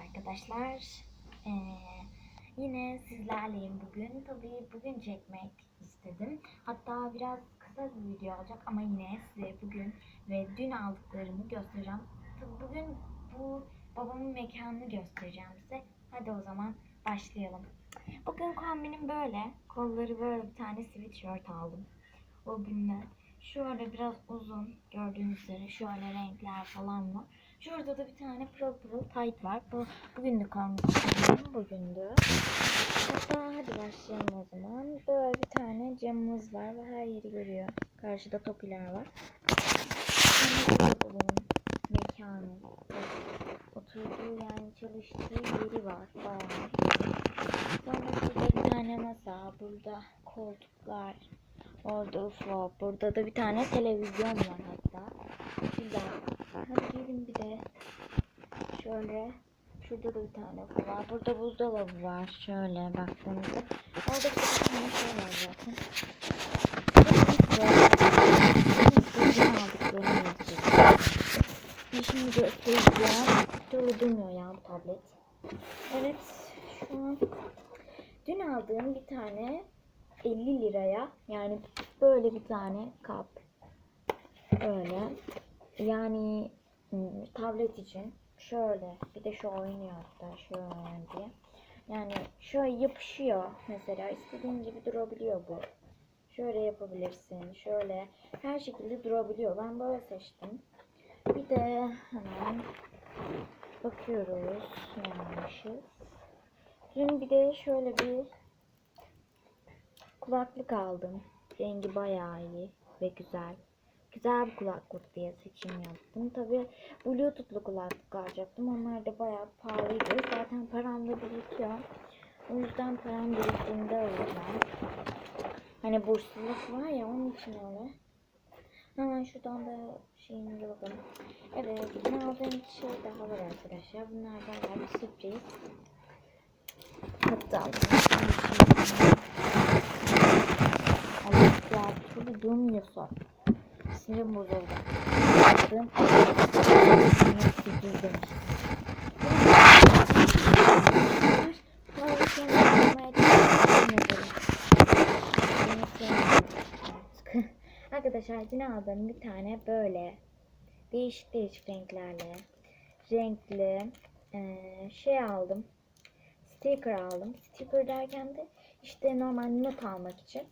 arkadaşlar. Ee, yine sizlerleyim bugün. Tabii bugün çekmek istedim. Hatta biraz kısa bir video olacak ama yine size bugün ve dün aldıklarımı göstereceğim. Tabii bugün bu babamın mekanını göstereceğim size. Hadi o zaman başlayalım. Bugün kombinim böyle. Kolları böyle bir tane sweatshirt aldım. O günden. Şöyle biraz uzun gördüğünüz üzere şöyle renkler falan var. Şurada da bir tane pırıl tight var. Bu bugünlük almıştım. Bugündü. Hatta hadi başlayalım o zaman. Böyle bir tane camımız var ve her yeri görüyor. Karşıda topiler var. Babamın mekanı. Oturduğu yani çalıştığı yeri var. Bayağı. Sonra burada bir tane masa. Burada koltuklar. Orada UFO. Burada da bir tane televizyon var hatta. Güzel. Hadi gelin bir de şöyle şurada da bir tane var. Burada buzdolabı var. Şöyle baktığımızda. Orada bir tane şey var zaten. Ve Şimdi göstereceğim. Bir türlü durmuyor ya bu tablet. Evet. Şu an dün aldığım bir tane 50 liraya yani böyle bir tane kap öyle. Yani tablet için şöyle bir de şu oynuyor hatta şöyle diye. Yani şöyle yapışıyor mesela istediğin gibi durabiliyor bu. Şöyle yapabilirsin şöyle. Her şekilde durabiliyor. Ben böyle seçtim. Bir de hemen bakıyoruz. Yanlışız. Dün bir de şöyle bir kulaklık aldım. Rengi bayağı iyi ve güzel. Güzel bir kulaklık diye seçim yaptım. Tabi Bluetooth'lu kulaklık alacaktım. Onlar da bayağı pahalıydı. Zaten param da birikiyor. O yüzden param biriktiğinde alacağım. Hani bursluluk var ya onun için öyle. Hemen şuradan da şeyimize bakalım. Evet, ne aldığım bir şey daha var arkadaşlar. Bunlardan var bir sürpriz. Hatta Allah ya türlü durmuyorsa sinirim bozuldu. Demiş. Arkadaşlar yine aldım bir tane böyle değişik değişik renklerle renkli eee, şey aldım sticker aldım. Sticker derken de işte normal not almak için.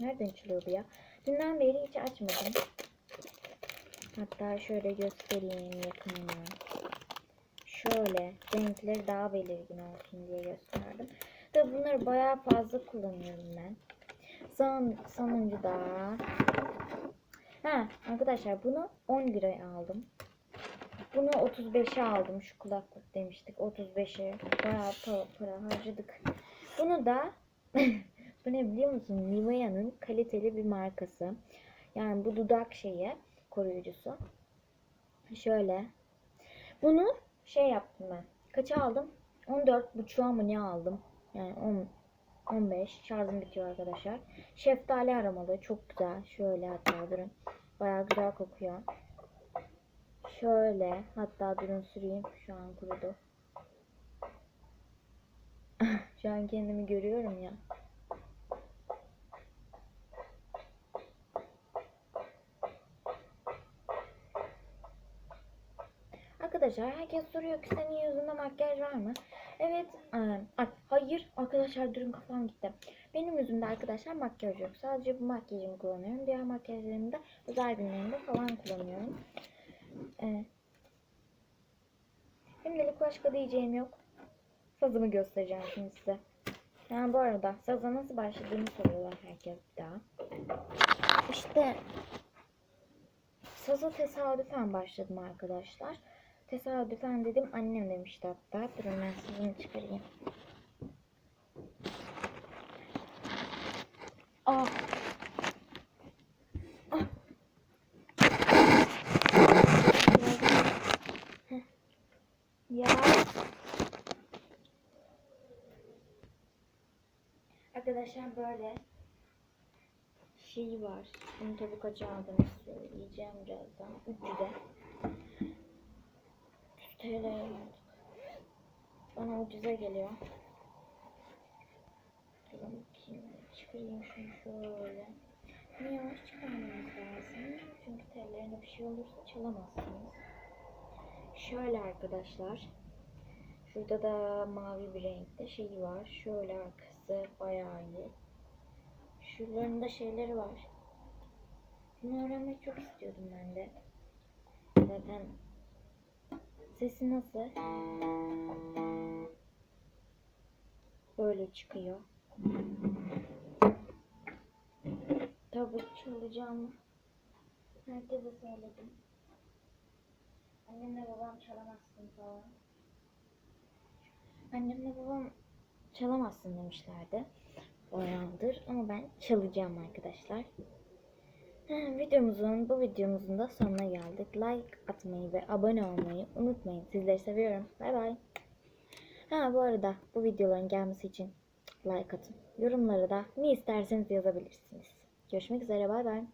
Nereden açılıyordu ya? Dünden beri hiç açmadım. Hatta şöyle göstereyim yakından. Şöyle renkleri daha belirgin olsun diye gösterdim. Tabi bunları bayağı fazla kullanıyorum ben. Son, sonuncu da Ha arkadaşlar bunu 10 liraya aldım. Bunu 35'e aldım şu kulaklık demiştik 35'e. Bayağı para, para harcadık. Bunu da bu ne biliyor musun? Nivea'nın kaliteli bir markası. Yani bu dudak şeyi koruyucusu. Şöyle. Bunu şey yaptım ben. Kaça aldım? 14 buçuğa mı ne aldım? Yani 10 15 şarjım bitiyor arkadaşlar. Şeftali aromalı çok güzel. Şöyle hatta durun. Bayağı güzel kokuyor. Şöyle hatta durun süreyim. Şu an kurudu. Şu an kendimi görüyorum ya. Arkadaşlar herkes soruyor ki senin yüzünde makyaj var mı? Evet. e, ay, hayır arkadaşlar durun kafam gitti. Benim yüzümde arkadaşlar makyaj yok. Sadece bu makyajımı kullanıyorum. Diğer makyajlarımı da özel günlerimde falan kullanıyorum. E, Şimdilik başka diyeceğim yok. Sazımı göstereceğim şimdi size. Yani bu arada saza nasıl başladığını soruyorlar herkes daha. İşte saza tesadüfen başladım arkadaşlar. Tesadüfen dedim annem demişti hatta. Durun ben sazını çıkarayım. Ah. Heh. Ya. Arkadaşlar böyle şey var. Bunu tabii kaça aldığını söyleyeceğim birazdan. 300'e. 100 TL. bana ucuza geliyor. Dur bakayım. Çıkarayım şunu şöyle. Bunu yavaş çıkarmamız lazım. Çünkü tellerine bir şey olursa çalamazsınız. Şöyle arkadaşlar. Şurada da mavi bir renkte şeyi var. Şöyle arkası bayağı iyi. Şuralarında şeyleri var. Bunu öğrenmek çok istiyordum ben de. Zaten sesi nasıl? Böyle çıkıyor. Tabii çalacağımı herkese söyledim. Annemle babam çalamazsın falan. Annemle babam çalamazsın demişlerdi. Bayağıdır ama ben çalacağım arkadaşlar. Ha, videomuzun bu videomuzun da sonuna geldik. Like atmayı ve abone olmayı unutmayın. Sizleri seviyorum. Bay bay. Ha bu arada bu videoların gelmesi için like atın. Yorumlara da ne isterseniz yazabilirsiniz. Görüşmek üzere. Bay bay.